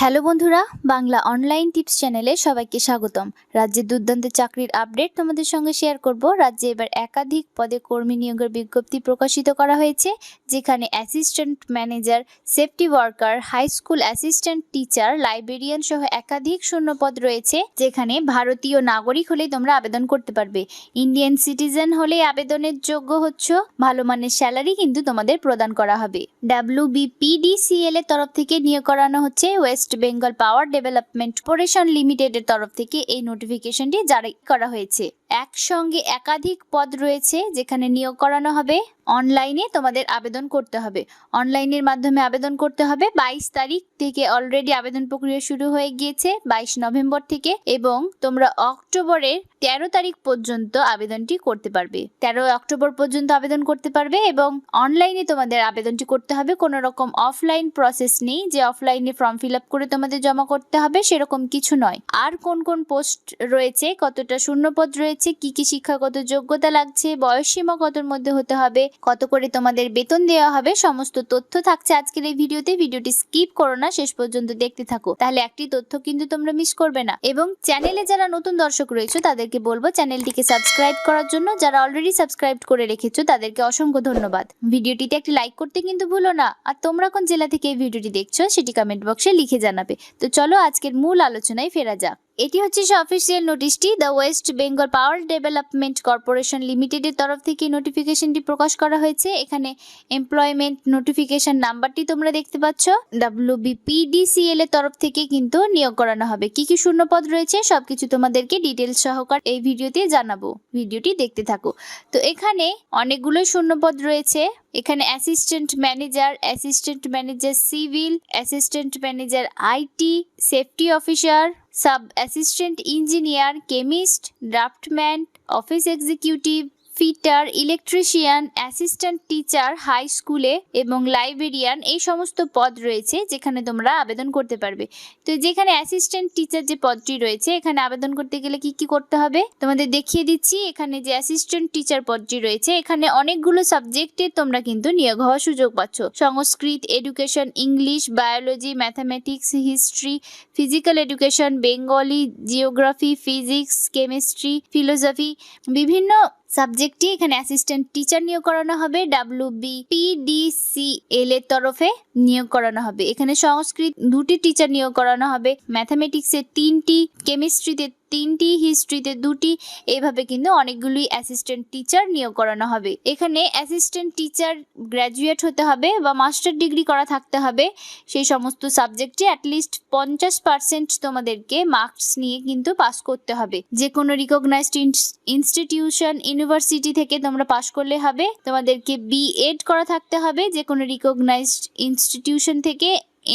Hello বন্ধুরা, Bangla online tips চ্যানেলে সবাইকে স্বাগতম। রাজ্যে দুর্দান্ত চাকরির আপডেট তোমাদের সঙ্গে শেয়ার করব। রাজ্যে এবার একাধিক পদে কর্মী নিয়োগের বিজ্ঞপ্তি প্রকাশিত করা হয়েছে, যেখানে assistant manager safety worker high school assistant teacher librarian সহ একাধিক শূন্য পদ রয়েছে, যেখানে ভারতীয় নাগরিক হলেই তোমরা আবেদন করতে পারবে। ইন্ডিয়ান সিটিজেন হলে আবেদনের যোগ্য হচ্ছ, ভালো মানের স্যালারি কিন্তু তোমাদের প্রদান করা হবে। ডাব্লিউ বিপিডিসিএল এর তরফ থেকে নিয়োগ করানো হচ্ছে West Bengal power development corporation লিমিটেডের তরফ থেকে এই নোটিফিকেশনটি জারি করা হয়েছে। একসঙ্গে একাধিক পদ রয়েছে যেখানে নিয়োগ করানো হবে। অনলাইনে তোমাদের আবেদন করতে হবে। অনলাইনের মাধ্যমে আবেদন করতে হবে। বাইশ তারিখ থেকে অলরেডি আবেদন প্রক্রিয়া শুরু হয়ে গিয়েছে, বাইশ নভেম্বর থেকে এবং তোমরা অক্টোবরের তেরো তারিখ পর্যন্ত আবেদনটি করতে পারবে। তেরো অক্টোবর পর্যন্ত আবেদন করতে পারবে এবং অনলাইনে তোমাদের আবেদনটি করতে হবে। কোনো রকম অফলাইন প্রসেস নেই যে অফলাইনে ফর্ম ফিল আপ করে তোমাদের জমা করতে হবে, সেরকম কিছু নয়। আর কোন কোন পোস্ট রয়েছে, কতটা শূন্যপদ রয়েছে, কি কি শিক্ষাগত যোগ্যতা লাগছে বয়সসীমা কতর মধ্যে হতে হবে, কত করে তোমাদের বেতন দেওয়া হবে, সমস্ত তথ্য থাকছে আজকের এই ভিডিওতে। ভিডিওটি স্কিপ করো না, শেষ পর্যন্ত দেখতে থাকো। তাহলে একটি তথ্য কিন্তু তোমরা মিস করবে না। এবং চ্যানেলে যারা নতুন দর্শক রয়েছে তাদেরকে বলব চ্যানেলটিকে সাবস্ক্রাইব করার জন্য যারা অলরেডি সাবস্ক্রাইব করে রেখেছো তাদেরকে অসংখ্য ধন্যবাদ। ভিডিওটিতে একটি লাইক করতে কিন্তু ভুলো না। আর তোমরা কোন জেলা থেকে এই ভিডিওটি দেখছ সেটি কমেন্ট বক্সে লিখে জানাবে। তো চলো আজকের মূল আলোচনায় ফেরা যাক। এটি হচ্ছে সে official নোটিশটি the West Bengal power development corporation লিমিটেডের তরফ থেকে নোটিফিকেশনটি প্রকাশ করা হয়েছে। এখানে এমপ্লয়মেন্ট নোটিফিকেশন নাম্বারটি তোমরা দেখতে পাচ্ছ। ডাব্লিউ বিপিডিসিএল এর তরফ থেকে কিন্তু নিয়োগ করানো হবে। কি কি শূন্যপদ রয়েছে সবকিছু তোমাদেরকে ডিটেলস সহকার এই ভিডিওতে জানাব। ভিডিওটি দেখতে থাকো। তো এখানে অনেকগুলো শূন্যপদ রয়েছে। এখানে assistant manager assistant manager civil assistant manager IT safety officer sub assistant engineer chemist draftsman office executive fitter electrician, assistant teacher, high স্কুলে এবং লাইব্রেরিয়ান এই সমস্ত পদ রয়েছে যেখানে তোমরা আবেদন করতে পারবে। তো যেখানে অ্যাসিস্ট্যান্ট টিচার যে পদটি রয়েছে, এখানে আবেদন করতে গেলে কি কি করতে হবে? তোমাদের দেখিয়ে দিচ্ছি, এখানে যে অ্যাসিস্ট্যান্ট টিচার পদটি রয়েছে, এখানে অনেকগুলো সাবজেক্টে তোমরা কিন্তু নিয়োগ হওয়ার সুযোগ পাচ্ছ। Sanskrit, education, English, biology, mathematics, history, physical education, Bengali, geography, physics, chemistry, philosophy, বিভিন্ন সাবজেক্টটি এখানে অ্যাসিস্ট্যান্ট টিচার নিয়োগ করানো হবে ডাব্লিউ বি পিডিসিএল এর তরফে নিয়োগ করানো হবে। এখানে সংস্কৃত দুটি টিচার নিয়োগ করানো হবে ম্যাথামেটিক্সের তিনটি কেমিস্ট্রিতে তিনটি হিস্ট্রিতে দুটি, এভাবে কিন্তু অনেকগুলি অ্যাসিস্ট্যান্ট টিচার নিয়োগ করানো হবে। এখানে অ্যাসিস্ট্যান্ট টিচার গ্র্যাজুয়েট হতে হবে বা মাস্টার ডিগ্রি করা থাকতে হবে। সেই সমস্ত সাবজেক্টে অ্যাটলিস্ট পঞ্চাশ পার্সেন্ট তোমাদেরকে মার্কস নিয়ে কিন্তু পাস করতে হবে। যে কোনো রিকগনাইজড ইনস্টিটিউশন ইউনিভার্সিটি থেকে তোমরা পাস করলে হবে। তোমাদেরকে বি এড করা থাকতে হবে। যে কোনো রিকগনাইজড ইনস্টিটিউশন থেকে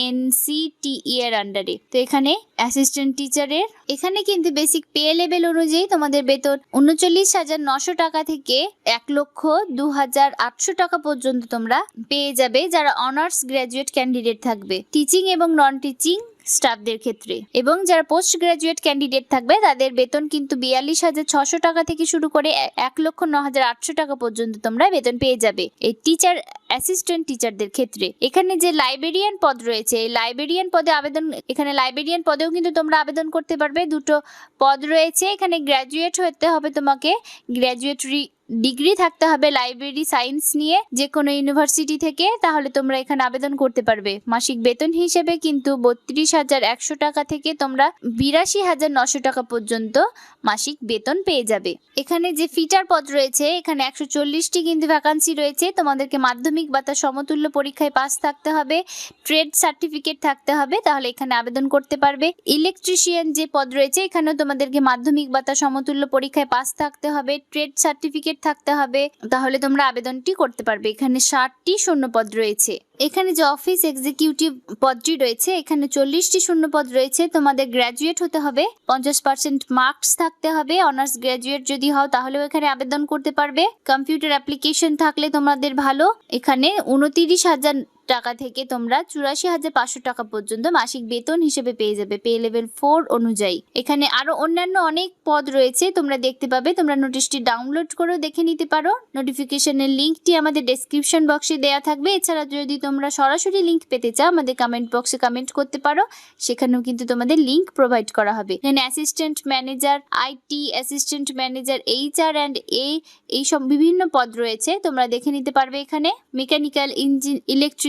এনসিটিই এর আন্ডারে তো এখানে অ্যাসিস্ট্যান্ট টিচারের এখানে কিন্তু বেসিক পে লেভেল অনুযায়ী তোমাদের বেতন উনচল্লিশ হাজার নশো টাকা থেকে এক লক্ষ দু হাজার আটশো টাকা পর্যন্ত তোমরা পেয়ে যাবে যারা অনার্স গ্র্যাজুয়েট ক্যান্ডিডেট থাকবে। টিচিং এবং নন টিচিং স্টাফদের ক্ষেত্রে। এবং যারা পোস্ট গ্রাজুয়েট ক্যান্ডিডেট থাকবে, তাদের বেতন কিন্তু বিয়াল্লিশ হাজার ছশো টাকা থেকে শুরু করে এক লক্ষ ন হাজার আটশো টাকা পর্যন্ত তোমরা বেতন পেয়ে যাবে। এই টিচার অ্যাসিস্ট্যান্ট টিচারদের ক্ষেত্রে। এখানে যে লাইব্রেরিয়ান পদ রয়েছে, এই লাইব্রেরিয়ান পদে আবেদন, এখানে লাইব্রেরিয়ান পদেও কিন্তু তোমরা আবেদন করতে পারবে। দুটো পদ রয়েছে, এখানে গ্র্যাজুয়েট হতে হবে তোমাকে। গ্র্যাজুয়েটরি ডিগ্রি থাকতে হবে লাইব্রেরি সায়েন্স নিয়ে যে কোনো ইউনিভার্সিটি থেকে। তাহলে তোমরা এখানে আবেদন করতে পারবে। মাসিক বেতন হিসেবে কিন্তু বত্রিশ হাজার একশো টাকা থেকে তোমরা বিরাশি হাজার নশো টাকা পর্যন্ত মাসিক বেতন পেয়ে যাবে। এখানে যে ফিটার পদ রয়েছে, এখানে একশো চল্লিশটি কিন্তু ভ্যাকান্সি রয়েছে। তোমাদেরকে মাধ্যমিক বা তার সমতুল্য পরীক্ষায় পাস থাকতে হবে ট্রেড সার্টিফিকেট থাকতে হবে, তাহলে এখানে আবেদন করতে পারবে। ইলেকট্রিশিয়ান যে পদ রয়েছে, এখানেও তোমাদেরকে মাধ্যমিক বা তার সমতুল্য পরীক্ষায় পাস থাকতে হবে ট্রেড সার্টিফিকেট থাকতে হবে, তাহলে তোমরা আবেদনটি করতে পারবে। এখানে ষাটটি শূন্য পদ রয়েছে। এখানে যে অফিস এক্সিকিউটিভ পদটি রয়েছে, এখানে চল্লিশটি শূন্য পদ রয়েছে। তোমাদের গ্র্যাজুয়েট হতে হবে, পঞ্চাশ পার্সেন্ট মার্কস থাকতে হবে। অনার্স গ্র্যাজুয়েট যদি হও, তাহলেও এখানে আবেদন করতে পারবে। কম্পিউটার অ্যাপ্লিকেশন থাকলে তোমাদের ভালো। এখানে উনতিরিশ হাজার টাকা থেকে তোমরা চুরাশি হাজার পাঁচশো টাকা পর্যন্ত মাসিক বেতন হিসেবে পেয়ে যাবে পে লেভেল ফোর অনুযায়ী। এখানে আরও অন্যান্য অনেক পদ রয়েছে, তোমরা দেখতে পাবে, তোমরা নোটিশটি ডাউনলোড করেও দেখে নিতে পারো। নোটিফিকেশনের লিঙ্কটি আমাদের ডেসক্রিপশন বক্সে দেওয়া থাকবে। এছাড়া যদি তোমরা সরাসরি লিঙ্ক পেতে চাও, আমাদের কমেন্ট বক্সে কমেন্ট করতে পারো। সেখানেও কিন্তু তোমাদের লিঙ্ক প্রোভাইড করা হবে। এখানে assistant manager IT assistant manager HR and A এই সব বিভিন্ন পদ রয়েছে, তোমরা দেখে নিতে পারবে এখানে। মেকানিক্যাল ইঞ্জিন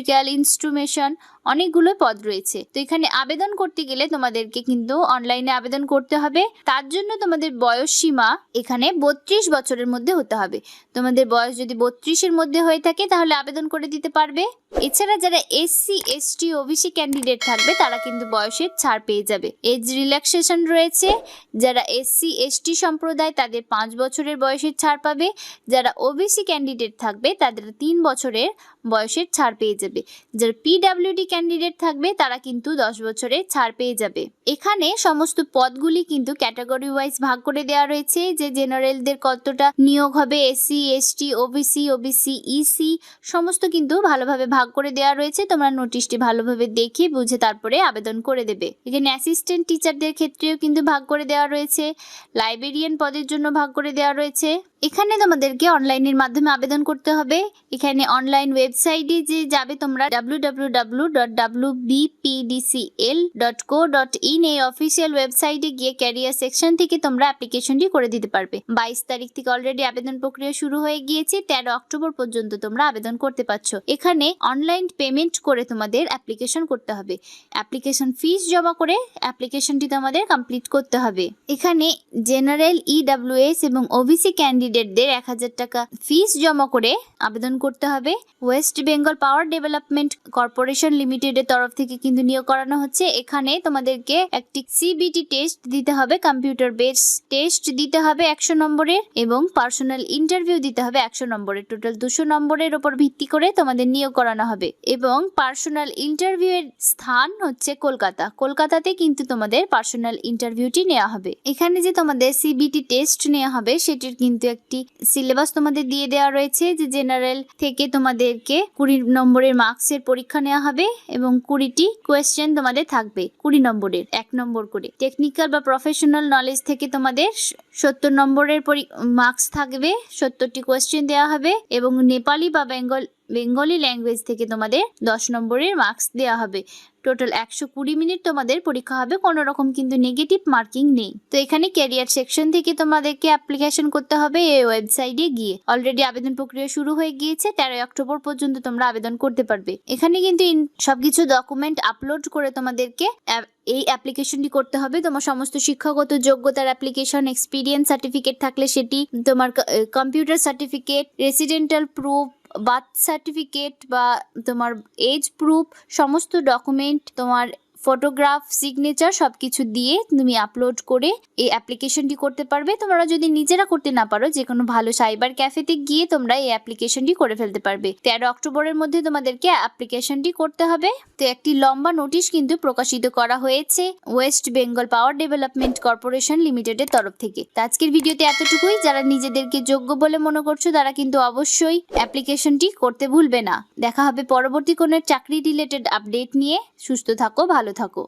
musical instrumentation অনেকগুলো পদ রয়েছে। তো এখানে আবেদন করতে গেলে তোমাদেরকে কিন্তু অনলাইনে আবেদন করতে হবে। তার জন্য তোমাদের বয়স সীমা এখানে বত্রিশ বছরের মধ্যে হতে হবে। তোমাদের বয়স যদি বত্রিশের মধ্যে হয়ে থাকে তাহলে আবেদন করে দিতে পারবে। এছাড়া যারা এসসি এসটি ওবিসি ক্যান্ডিডেট থাকবে, তারা কিন্তু বয়সের ছাড় পেয়ে যাবে। এজ রিল্যাক্সেশন রয়েছে। যারা এসসি এসটি সম্প্রদায়, তাদের পাঁচ বছরের বয়সের ছাড় পাবে। যারা ওবিসি ক্যান্ডিডেট থাকবে, তাদের তিন বছরের বয়সের ছাড় পেয়ে যাবে। যারা পিডাব্লিউডি ক্যান্ডিডেট থাকবে, তারা কিন্তু দশ বছরে ছাড় পেয়ে যাবে। এখানে সমস্ত পদগুলি কিন্তু ক্যাটাগরি ওয়াইজ ভাগ করে দেওয়া রয়েছে যে জেনারেলদের কতটা নিয়োগ হবে SC ST OBC OBC EC সমস্ত কিন্তু ভালোভাবে ভাগ করে দেওয়া রয়েছে। তোমরা নোটিশটি ভালোভাবে দেখে বুঝে তারপরে আবেদন করে দেবে। এখানে অ্যাসিস্ট্যান্ট টিচারদের ক্ষেত্রেও কিন্তু ভাগ করে দেওয়া রয়েছে লাইব্রেরিয়ান পদের জন্য ভাগ করে দেওয়া রয়েছে। এখানে তোমাদেরকে অনলাইনের মাধ্যমে আবেদন করতে হবে। এখানে অনলাইন ওয়েবসাইটে যে যাবে তোমরা W W W dot dot co dot in এই অফিসিয়াল ওয়েবসাইটে গিয়ে ক্যারিয়ার সেকশন থেকে তোমরা অ্যাপ্লিকেশনটি করে দিতে পারবে। বাইশ তারিখ থেকে অলরেডি আবেদন প্রক্রিয়া শুরু হয়ে গিয়েছে, তেরো অক্টোবর পর্যন্ত তোমরা আবেদন করতে পারছ। এখানে অনলাইন পেমেন্ট করে তোমাদের অ্যাপ্লিকেশন করতে হবে। অ্যাপ্লিকেশন ফিস জমা করে অ্যাপ্লিকেশনটি তোমাদের কমপ্লিট করতে হবে। এখানে জেনারেল ইডাব্লিউএস এবং ওবিসি ক্যান্ডিডেটদের এক হাজার টাকা ফিস জমা করে আবেদন করতে হবে। West Bengal power development corporation লিমিটেডের তরফ থেকে কিন্তু নিয়োগ করানো হচ্ছে। এখানে তোমাদেরকে একটি সিবিটি টেস্ট দিতে হবে কম্পিউটার বেস টেস্ট দিতে হবে একশো নম্বরের এবং পার্সোনাল ইন্টারভিউ দিতে হবে একশো নম্বরের। টোটাল দুশো নম্বরের ওপর ভিত্তি করে তোমাদের নিয়োগ করানো হবে। এবং পার্সোনাল ইন্টারভিউ এর স্থান হচ্ছে কলকাতা। কলকাতাতে কিন্তু তোমাদের পার্সোনাল ইন্টারভিউটি নেওয়া হবে। এখানে যে তোমাদের সিবিটি টেস্ট নেওয়া হবে, সেটির কিন্তু একটি সিলেবাস তোমাদের দিয়ে দেওয়া রয়েছে যে জেনারেল থেকে তোমাদেরকে কুড়ি নম্বরের মার্কসের পরীক্ষা নেওয়া হবে। এবং কুড়িটি কোয়েশ্চেন তোমাদের থাকবে, কুড়ি নম্বরের, এক নম্বর করে। টেকনিক্যাল বা প্রফেশনাল নলেজ থেকে তোমাদের সত্তর নম্বরের মার্কস থাকবে, সত্তরটি কোয়েশ্চেন দেওয়া হবে এবং নেপালি বা বেঙ্গল বেঙ্গলি ল্যাঙ্গুয়েজ থেকে তোমাদের দশ নম্বরের মার্কস দেওয়া হবে। টোটাল একশো কুড়ি মিনিট তোমাদের পরীক্ষা হবে, কোনো রকম কিন্তু নেগেটিভ মার্কিং নেই। তো এখানে ক্যারিয়ার সেকশন থেকে তোমাদেরকে অ্যাপ্লিকেশন করতে হবে এই ওয়েবসাইটে গিয়ে। অলরেডি আবেদন প্রক্রিয়া শুরু হয়ে গিয়েছে, তেরোই অক্টোবর পর্যন্ত তোমরা আবেদন করতে পারবে। এখানে কিন্তু সবকিছু ডকুমেন্ট আপলোড করে তোমাদেরকে এই অ্যাপ্লিকেশনটি করতে হবে। তোমার সমস্ত শিক্ষাগত যোগ্যতার অ্যাপ্লিকেশন, এক্সপিরিয়েন্স সার্টিফিকেট থাকলে সেটি, তোমার computer certificate, residential proof birth certificate বা তোমার এজ প্রুফ সমস্ত ডকুমেন্ট তোমার ফটোগ্রাফ সিগনেচার সব কিছু দিয়ে তুমি আপলোড করে এই অ্যাপ্লিকেশনটি করতে পারবে। তোমরা যদি নিজেরা করতে না পারো যে কোনো ভালো সাইবার ক্যাফেতে গিয়ে তোমরা এই অ্যাপ্লিকেশনটি করে ফেলতে পারবে। তেরো অক্টোবরের মধ্যে তোমাদেরকে অ্যাপ্লিকেশনটি করতে হবে। তো একটি লম্বা নোটিশ কিন্তু প্রকাশিত করা হয়েছে West Bengal power development corporation লিমিটেডের তরফ থেকে। তো আজকের ভিডিওতে এতটুকুই। যারা নিজেদেরকে যোগ্য বলে মনে করছ, তারা কিন্তু অবশ্যই অ্যাপ্লিকেশনটি করতে ভুলবে না। দেখা হবে পরবর্তী কোনো চাকরি রিলেটেড আপডেট নিয়ে। সুস্থ থাকো, ভালো থাকো